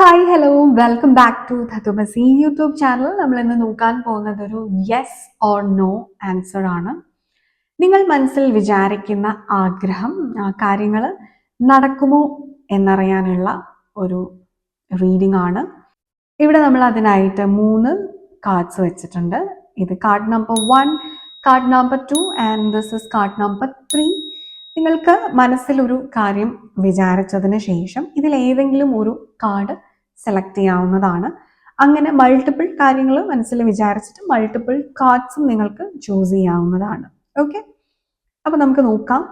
Hi hello welcome back to ധതുമസി YouTube channel നമ്മൾ ഇന്ന് നോക്കാൻ പോകുന്നത് ഒരു യെസ് ഓർ നോ ആൻസർ ആണ്. നിങ്ങൾ മനസ്സിൽ വിചാരിക്കുന്ന ആഗ്രഹം കാര്യങ്ങൾ നടക്കുമോ എന്നറിയാനുള്ള ഒരു റീഡിംഗ് ആണ്. ഇവിടെ നമ്മൾ അതിനായിട്ട് മൂന്ന് കാർഡ്സ് വെച്ചിട്ടുണ്ട്. ഇത് card number one card number two and this is card number three നിങ്ങൾക്ക് മനസ്സിലൊരു കാര്യം വിചാരിച്ചതിന് ശേഷം ഇതിൽ ഏതെങ്കിലും ഒരു കാർഡ് സെലക്ട് ചെയ്യാവുന്നതാണ്. അങ്ങനെ മൾട്ടിപ്പിൾ കാര്യങ്ങൾ മനസ്സിൽ വിചാരിച്ചിട്ട് മൾട്ടിപ്പിൾ കാർഡ്സും നിങ്ങൾക്ക് ചൂസ് ചെയ്യാവുന്നതാണ്. ഓക്കെ അപ്പൊ നമുക്ക് നോക്കാം.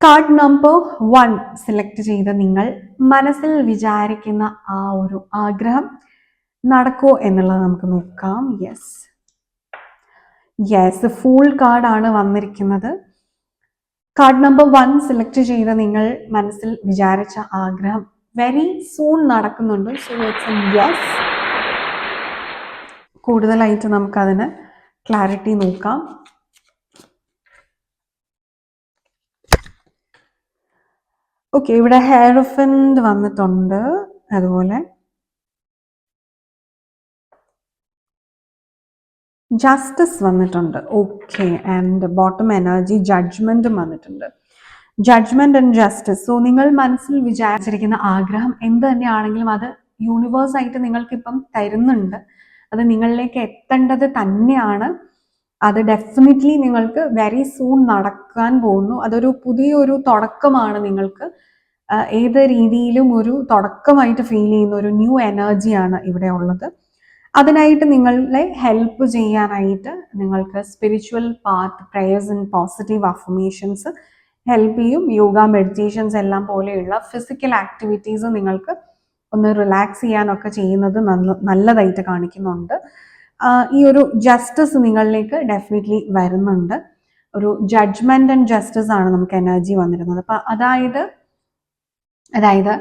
കാർഡ് നമ്പർ വൺ സെലക്ട് ചെയ്ത നിങ്ങൾ മനസ്സിൽ വിചാരിക്കുന്ന ആ ഒരു ആഗ്രഹം നടക്കോ എന്നുള്ളത് നമുക്ക് നോക്കാം. യെസ് യെസ് ഫുൾ ആണ് വന്നിരിക്കുന്നത്. കാർഡ് നമ്പർ വൺ സെലക്ട് ചെയ്ത നിങ്ങൾ മനസ്സിൽ വിചാരിച്ച ആഗ്രഹം വെരി സൂൺ നടക്കുന്നുണ്ട്. സോ ഇറ്റ്സ് എ യെസ് കൂടുതലായിട്ട് നമുക്കതിന് ക്ലാരിറ്റി നോക്കാം. ഓക്കെ ഇവിടെ ഹെയർ ഹെയർഫിൻഡ് വന്നിട്ടുണ്ട്. അതുപോലെ ജസ്റ്റിസ് വന്നിട്ടുണ്ട്. ഓക്കെ ആൻഡ് ബോട്ടം എനർജി ജഡ്ജ്മെന്റും വന്നിട്ടുണ്ട്. ജഡ്ജ്മെന്റ് ആൻഡ് ജസ്റ്റിസ് സോ നിങ്ങൾ മനസ്സിൽ വിചാരിച്ചിരിക്കുന്ന ആഗ്രഹം എന്ത് തന്നെയാണെങ്കിലും അത് യൂണിവേഴ്സ് ആയിട്ട് നിങ്ങൾക്ക് ഇപ്പം തരുന്നുണ്ട്. അത് നിങ്ങളിലേക്ക് എത്തേണ്ടത് തന്നെയാണ്. അത് ഡെഫിനറ്റ്ലി നിങ്ങൾക്ക് വെരി സൂൺ നടക്കാൻ പോകുന്നു. അതൊരു പുതിയൊരു തുടക്കമാണ് നിങ്ങൾക്ക്. ഏത് രീതിയിലും ഒരു തുടക്കമായിട്ട് ഫീൽ ചെയ്യുന്ന ഒരു ന്യൂ എനർജിയാണ് ഇവിടെ ഉള്ളത്. അതിനായിട്ട് നിങ്ങളെ ഹെൽപ്പ് ചെയ്യാനായിട്ട് നിങ്ങൾക്ക് spiritual path prayers and positive affirmations help ചെയ്യും. യോഗ മെഡിറ്റേഷൻസ് എല്ലാം പോലെയുള്ള ഫിസിക്കൽ ആക്ടിവിറ്റീസ് നിങ്ങൾക്ക് ഒന്ന് റിലാക്സ് ചെയ്യാനൊക്കെ ചെയ്യുന്നത് നല്ല നല്ലതായിട്ട് കാണിക്കുന്നുണ്ട്. ഈ ഒരു ജസ്റ്റിസ് നിങ്ങളിലേക്ക് ഡെഫിനറ്റ്ലി വരുന്നുണ്ട്. ഒരു ജഡ്ജ്മെന്റ് ആൻഡ് ജസ്റ്റിസ് ആണ് നമുക്ക് എനർജി വന്നിരുന്നത്. അപ്പൊ അതായത് അതായത്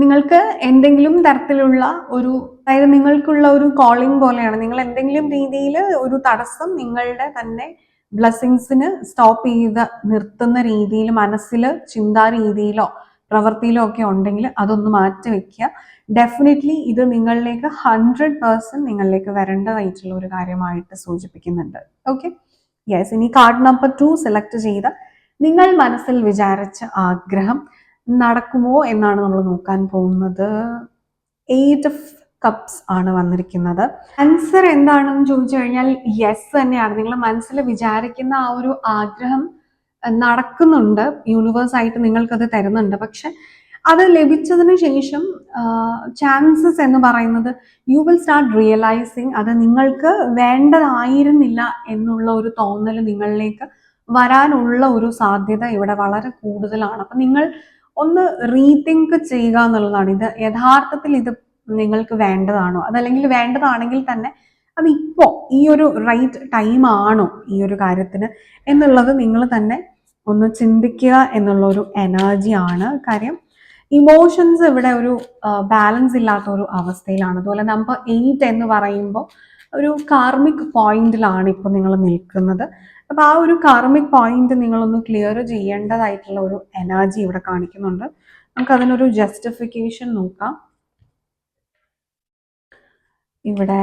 നിങ്ങൾക്ക് എന്തെങ്കിലും തരത്തിലുള്ള ഒരു അതായത് നിങ്ങൾക്കുള്ള ഒരു കോളിംഗ് പോലെയാണ്. നിങ്ങൾ എന്തെങ്കിലും രീതിയിൽ ഒരു തടസ്സം നിങ്ങളുടെ തന്നെ ബ്ലെസ്സിങ്സിന് സ്റ്റോപ്പ് ചെയ്ത് നിർത്തുന്ന രീതിയിൽ മനസ്സിൽ ചിന്താ രീതിയിലോ പ്രവൃത്തിയിലോ ഒക്കെ ഉണ്ടെങ്കിൽ അതൊന്ന് മാറ്റി വെക്കുക. ഡെഫിനറ്റ്ലി ഇത് നിങ്ങളിലേക്ക് ഹൺഡ്രഡ് പേഴ്സന്റ് നിങ്ങളിലേക്ക് വരേണ്ടതായിട്ടുള്ള ഒരു കാര്യമായിട്ട് സൂചിപ്പിക്കുന്നുണ്ട്. ഓക്കെ യെസ് ഇനി കാർഡ് നമ്പർ ടു സെലക്ട് ചെയ്ത് നിങ്ങൾ മനസ്സിൽ വിചാരിച്ച ആഗ്രഹം നടക്കുമോ എന്നാണ് നമ്മൾ നോക്കാൻ പോകുന്നത്. എയ്റ്റ് ഓഫ് കപ്സ് ആണ് വന്നിരിക്കുന്നത്. ആൻസർ എന്താണെന്ന് ചോദിച്ചു കഴിഞ്ഞാൽ യെസ് തന്നെയാണ്. നിങ്ങൾ മനസ്സിൽ വിചാരിക്കുന്ന ആ ഒരു ആഗ്രഹം നടക്കുന്നുണ്ട്. യൂണിവേഴ്സ് ആയിട്ട് നിങ്ങൾക്കത് തരുന്നുണ്ട്. പക്ഷെ അത് ലഭിച്ചതിന് ശേഷം ചാൻസസ് എന്ന് പറയുന്നത് യു വിൽ സ്റ്റാർട്ട് റിയലൈസിങ് അത് നിങ്ങൾക്ക് വേണ്ടതായിരുന്നില്ല എന്നുള്ള ഒരു തോന്നൽ നിങ്ങളിലേക്ക് വരാനുള്ള ഒരു സാധ്യത ഇവിടെ വളരെ കൂടുതലാണ്. അപ്പം നിങ്ങൾ ഒന്ന് റീതിങ്ക് ചെയ്യുക എന്നുള്ളതാണ്. ഇത് യഥാർത്ഥത്തിൽ ഇത് നിങ്ങൾക്ക് വേണ്ടതാണോ? അതല്ലെങ്കിൽ വേണ്ടതാണെങ്കിൽ തന്നെ അത് ഇപ്പോൾ ഈ ഒരു റൈറ്റ് ടൈം ആണോ ഈ ഒരു കാര്യത്തിന് എന്നുള്ളത് നിങ്ങൾ തന്നെ ഒന്ന് ചിന്തിക്കുക എന്നുള്ള ഒരു എനർജി ആണ് കാര്യം. ഇമോഷൻസ് ഇവിടെ ഒരു ബാലൻസ് ഇല്ലാത്ത ഒരു അവസ്ഥയിലാണ്. അതുപോലെ നമ്പർ എയ്റ്റ് എന്ന് പറയുമ്പോൾ ഒരു കാർമിക് പോയിന്റിലാണ് ഇപ്പോൾ നിങ്ങൾ നിൽക്കുന്നത്. അപ്പൊ ആ ഒരു കാർമിക് പോയിന്റ് നിങ്ങളൊന്ന് ക്ലിയർ ചെയ്യേണ്ടതായിട്ടുള്ള ഒരു എനർജി ഇവിടെ കാണിക്കുന്നുണ്ട്. നമുക്ക് അതിനൊരു ജസ്റ്റിഫിക്കേഷൻ നോക്കാം. ഇവിടെ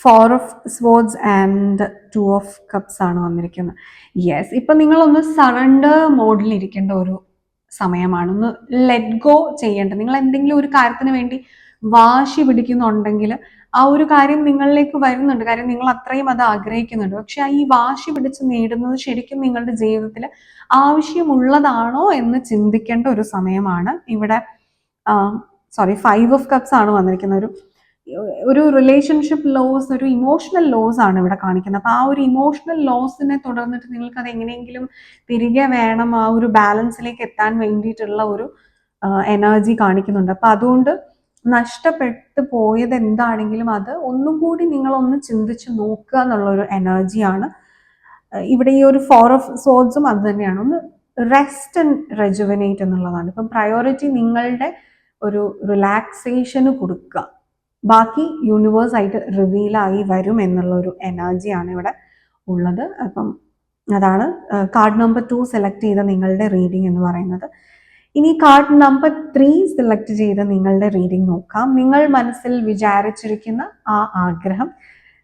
four of swords and two of cups ആണ് വന്നിരിക്കുന്നത്. യെസ് ഇപ്പൊ നിങ്ങളൊന്ന് സറണ്ടർ മോഡിൽ ഇരിക്കേണ്ട ഒരു സമയമാണ്. ഒന്ന് ലെറ്റ് ഗോ ചെയ്യേണ്ടത് നിങ്ങൾ എന്തെങ്കിലും ഒരു കാര്യത്തിന് വേണ്ടി വാശി പിടിക്കുന്നുണ്ടെങ്കിൽ ആ ഒരു കാര്യം നിങ്ങളിലേക്ക് വരുന്നുണ്ട്. കാര്യം നിങ്ങൾ അത്രയും അത് ആഗ്രഹിക്കുന്നുണ്ട്. പക്ഷെ ഈ വാശി പിടിച്ച് നേടുന്നത് ശരിക്കും നിങ്ങളുടെ ജീവിതത്തിൽ ആവശ്യമുള്ളതാണോ എന്ന് ചിന്തിക്കേണ്ട ഒരു സമയമാണ്. ഇവിടെ സോറി ഫൈവ് ഓഫ് കപ്സ് ആണ് വന്നിരിക്കുന്നത്. ഒരു ഒരു റിലേഷൻഷിപ്പ് ലോസ് ഒരു ഇമോഷണൽ ലോസ് ആണ് ഇവിടെ കാണിക്കുന്നത്. അപ്പൊ ആ ഒരു ഇമോഷണൽ ലോസിനെ തുടർന്നിട്ട് നിങ്ങൾക്ക് അത് എങ്ങനെയെങ്കിലും തിരികെ വേണം ആ ഒരു ബാലൻസിലേക്ക് എത്താൻ വേണ്ടിയിട്ടുള്ള ഒരു എനർജി കാണിക്കുന്നുണ്ട്. അപ്പൊ അതുകൊണ്ട് നഷ്ടപ്പെട്ടു പോയത് എന്താണെങ്കിലും അത് ഒന്നും കൂടി നിങ്ങളൊന്ന് ചിന്തിച്ച് നോക്കുക എന്നുള്ള ഒരു എനർജിയാണ് ഇവിടെ ഈ ഒരു ഫോർ ഓഫ് സോഡ്സും അത് തന്നെയാണ്. ഒന്ന് റെസ്റ്റ് ആൻഡ് റെജുവനേറ്റ് എന്നുള്ളതാണ്. ഇപ്പം പ്രയോറിറ്റി നിങ്ങളുടെ ഒരു റിലാക്സേഷന് കൊടുക്കുക. ബാക്കി യൂണിവേഴ്സായിട്ട് റിവീലായി വരും എന്നുള്ള ഒരു എനർജിയാണ് ഇവിടെ ഉള്ളത്. അപ്പം അതാണ് കാർഡ് നമ്പർ ടു സെലക്ട് ചെയ്ത നിങ്ങളുടെ റീഡിംഗ് എന്ന് പറയുന്നത്. ഇനി കാർഡ് നമ്പർ ത്രീ സെലക്ട് ചെയ്ത് നിങ്ങളുടെ റീഡിംഗ് നോക്കാം. നിങ്ങൾ മനസ്സിൽ വിചാരിച്ചിരിക്കുന്ന ആ ആഗ്രഹം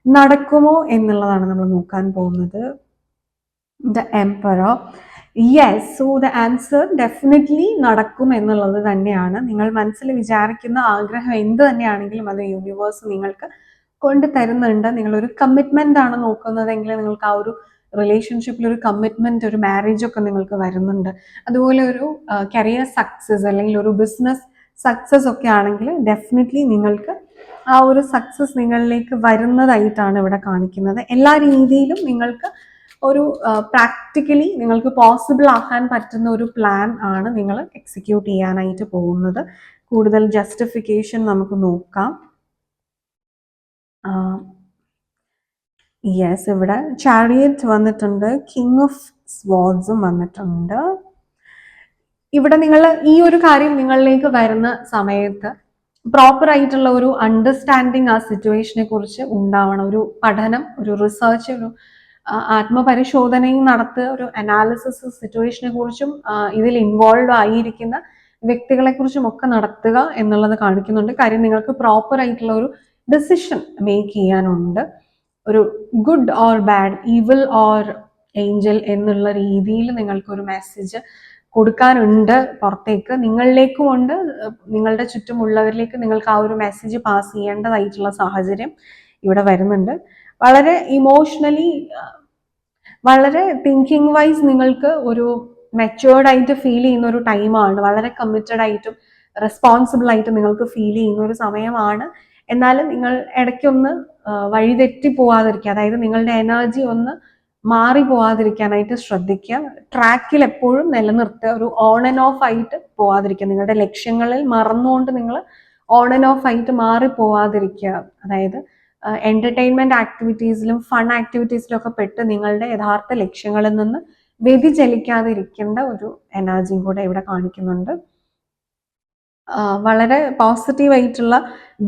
നടക്കുമോ എന്നുള്ളതാണ് നമ്മൾ നോക്കാൻ പോകുന്നത്. The emperor yes so the answer definitely നടക്കും എന്നുള്ളത് തന്നെയാണ്. നിങ്ങൾ മനസ്സിൽ വിചാരിക്കുന്ന ആഗ്രഹം എന്ത് തന്നെയാണെങ്കിലും അത് യൂണിവേഴ്സ് നിങ്ങൾക്ക് കൊണ്ട് തരുന്നുണ്ട്. നിങ്ങളൊരു കമ്മിറ്റ്മെന്റ് ആണ് നോക്കുന്നതെങ്കിൽ നിങ്ങൾക്ക് ആ ഒരു റിലേഷൻഷിപ്പിൽ ഒരു കമ്മിറ്റ്മെന്റ് ഒരു മാരേജ് ഒക്കെ നിങ്ങൾക്ക് വരുന്നുണ്ട്. അതുപോലെ ഒരു കരിയർ സക്സസ് അല്ലെങ്കിൽ ഒരു ബിസിനസ് സക്സസ് ഒക്കെ ആണെങ്കിൽ ഡെഫിനറ്റ്ലി നിങ്ങൾക്ക് ആ ഒരു സക്സസ് നിങ്ങളിലേക്ക് വരുന്നതായിട്ടാണ് ഇവിടെ കാണിക്കുന്നത്. എല്ലാ രീതിയിലും നിങ്ങൾക്ക് ഒരു പ്രാക്ടിക്കലി നിങ്ങൾക്ക് പോസിബിൾ ആക്കാൻ പറ്റുന്ന ഒരു പ്ലാൻ ആണ് നിങ്ങൾ എക്സിക്യൂട്ട് ചെയ്യാനായിട്ട് പോകുന്നത്. കൂടുതൽ ജസ്റ്റിഫിക്കേഷൻ നമുക്ക് നോക്കാം. യെസ് ഇവിടെ ചാരിയറ്റ് വന്നിട്ടുണ്ട് കിങ് ഓഫ് സ്വാഡ്സും വന്നിട്ടുണ്ട്. ഇവിടെ നിങ്ങൾ ഈ ഒരു കാര്യം നിങ്ങളിലേക്ക് വരുന്ന സമയത്ത് പ്രോപ്പർ ആയിട്ടുള്ള ഒരു അണ്ടർസ്റ്റാൻഡിങ് ആ സിറ്റുവേഷനെ കുറിച്ച് ഉണ്ടാവണം. ഒരു പഠനം ഒരു റിസർച്ച് ഒരു ആത്മപരിശോധനയും നടത്തുക ഒരു അനാലിസിസ് സിറ്റുവേഷനെ കുറിച്ചും ഇതിൽ ഇൻവോൾവ് ആയിരിക്കുന്ന വ്യക്തികളെ കുറിച്ചും ഒക്കെ നടത്തുക എന്നുള്ളത് കാണിക്കുന്നുണ്ട്. കാര്യം നിങ്ങൾക്ക് പ്രോപ്പർ ആയിട്ടുള്ള ഒരു ഡെസിഷൻ മേക്ക് ചെയ്യാനുണ്ട്. ഒരു good or bad evil or angel എന്നുള്ള രീതിയിൽ നിങ്ങൾക്കൊരു മെസ്സേജ് കൊടുക്കാനുണ്ട് പുറത്തേക്ക്. നിങ്ങളിലേക്കും ഉണ്ട്. നിങ്ങളുടെ ചുറ്റുമുള്ളവരിലേക്ക് നിങ്ങൾക്ക് ആ ഒരു മെസ്സേജ് പാസ് ചെയ്യേണ്ടതായിട്ടുള്ള സാഹചര്യം ഇവിടെ വരുന്നുണ്ട്. വളരെ ഇമോഷണലി വളരെ തിങ്കിങ് വൈസ് നിങ്ങൾക്ക് ഒരു മെച്ചുവേർഡ് ആയിട്ട് ഫീൽ ചെയ്യുന്ന ഒരു ടൈമാണ് വളരെ കമ്മിറ്റഡ് ആയിട്ടും റെസ്പോൺസിബിൾ ആയിട്ടും നിങ്ങൾക്ക് ഫീൽ ചെയ്യുന്ന ഒരു സമയമാണ്. എന്നാലും നിങ്ങൾ ഇടയ്ക്കൊന്ന് വഴിതെറ്റി പോവാതിരിക്കുക. അതായത് നിങ്ങളുടെ എനർജി ഒന്ന് മാറി പോവാതിരിക്കാനായിട്ട് ശ്രദ്ധിക്കുക. ട്രാക്കിൽ എപ്പോഴും നിലനിർത്തുക. ഒരു ഓൺ ആൻഡ് ഓഫ് ആയിട്ട് പോവാതിരിക്കുക. നിങ്ങളുടെ ലക്ഷ്യങ്ങളിൽ മറന്നുകൊണ്ട് നിങ്ങൾ ഓൺ ആൻഡ് ഓഫ് ആയിട്ട് മാറി പോവാതിരിക്കുക. അതായത് എന്റർടൈൻമെന്റ് ആക്ടിവിറ്റീസിലും ഫൺ ആക്ടിവിറ്റീസിലും ഒക്കെ പെട്ട് നിങ്ങളുടെ യഥാർത്ഥ ലക്ഷ്യങ്ങളിൽ നിന്ന് വ്യതിചലിക്കാതിരിക്കേണ്ട ഒരു എനർജിയും കൂടെ ഇവിടെ കാണിക്കുന്നുണ്ട്. വളരെ പോസിറ്റീവ് ആയിട്ടുള്ള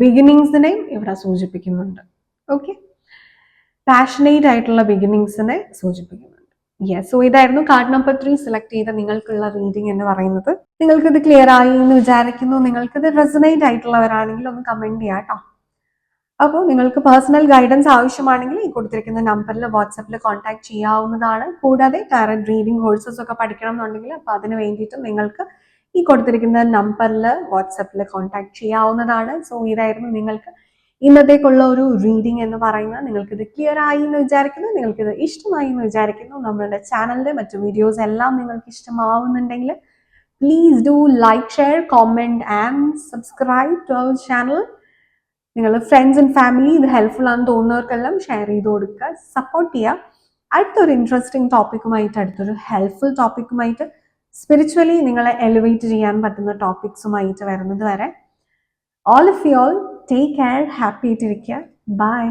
ബിഗിനിങ്സിനെയും ഇവിടെ സൂചിപ്പിക്കുന്നുണ്ട്. ഓക്കെ പാഷനേറ്റ് ആയിട്ടുള്ള ബിഗിനിങ്സിനെ സൂചിപ്പിക്കുന്നുണ്ട്. യെസ് സോ ഇതായിരുന്നു കാർഡ് നമ്പർ ത്രീ സെലക്ട് ചെയ്ത നിങ്ങൾക്കുള്ള റീഡിംഗ് എന്ന് പറയുന്നത്. നിങ്ങൾക്ക് ഇത് ക്ലിയർ ആയി എന്ന് വിചാരിക്കുന്നു. നിങ്ങൾക്ക് ഇത് റെസനേറ്റ് ആയിട്ടുള്ളവരാണെങ്കിൽ ഒന്ന് കമന്റ് ചെയ്യാം കേട്ടോ അപ്പോൾ നിങ്ങൾക്ക് പേഴ്സണൽ ഗൈഡൻസ് ആവശ്യമാണെങ്കിൽ ഈ കൊടുത്തിരിക്കുന്ന നമ്പറിൽ വാട്സപ്പിൽ കോൺടാക്ട് ചെയ്യാവുന്നതാണ്. കൂടാതെ കറന്റ് റീഡിംഗ് കോഴ്സസ് ഒക്കെ പഠിക്കണം എന്നുണ്ടെങ്കിൽ അപ്പോൾ അതിന് വേണ്ടിയിട്ട് നിങ്ങൾക്ക് ഈ കൊടുത്തിരിക്കുന്ന നമ്പറിൽ വാട്സപ്പിൽ കോൺടാക്ട് ചെയ്യാവുന്നതാണ്. സോ ഇതായിരുന്നു നിങ്ങൾക്ക് ഇന്നത്തേക്കുള്ള ഒരു റീഡിംഗ് എന്ന് പറയുന്നത്. നിങ്ങൾക്കിത് ക്ലിയർ ആയി എന്ന് വിചാരിക്കുന്നു. നിങ്ങൾക്കിത് ഇഷ്ടമായി എന്ന് വിചാരിക്കുന്നു. നമ്മളുടെ ചാനലിന്റെ മറ്റു വീഡിയോസ് എല്ലാം നിങ്ങൾക്ക് ഇഷ്ടമാവുന്നുണ്ടെങ്കിൽ please do like share comment and subscribe to our channel നിങ്ങൾ ഫ്രണ്ട്സ് ആൻഡ് ഫാമിലി ഇത് ഹെൽപ്ഫുൾ ആണെന്ന് തോന്നുന്നവർക്കെല്ലാം ഷെയർ ചെയ്ത് കൊടുക്കുക. സപ്പോർട്ട് ചെയ്യുക. അടുത്തൊരു ഇൻട്രസ്റ്റിംഗ് ടോപ്പിക്കുമായിട്ട് അടുത്തൊരു ഹെൽപ്ഫുൾ ടോപ്പിക്കുമായിട്ട് സ്പിരിച്വലി നിങ്ങളെ എലിവേറ്റ് ചെയ്യാൻ പറ്റുന്ന ടോപ്പിക്സുമായിട്ട് വരുന്നത് വരെ all of you all take care happy ആയിട്ടിരിക്കുക. ബൈ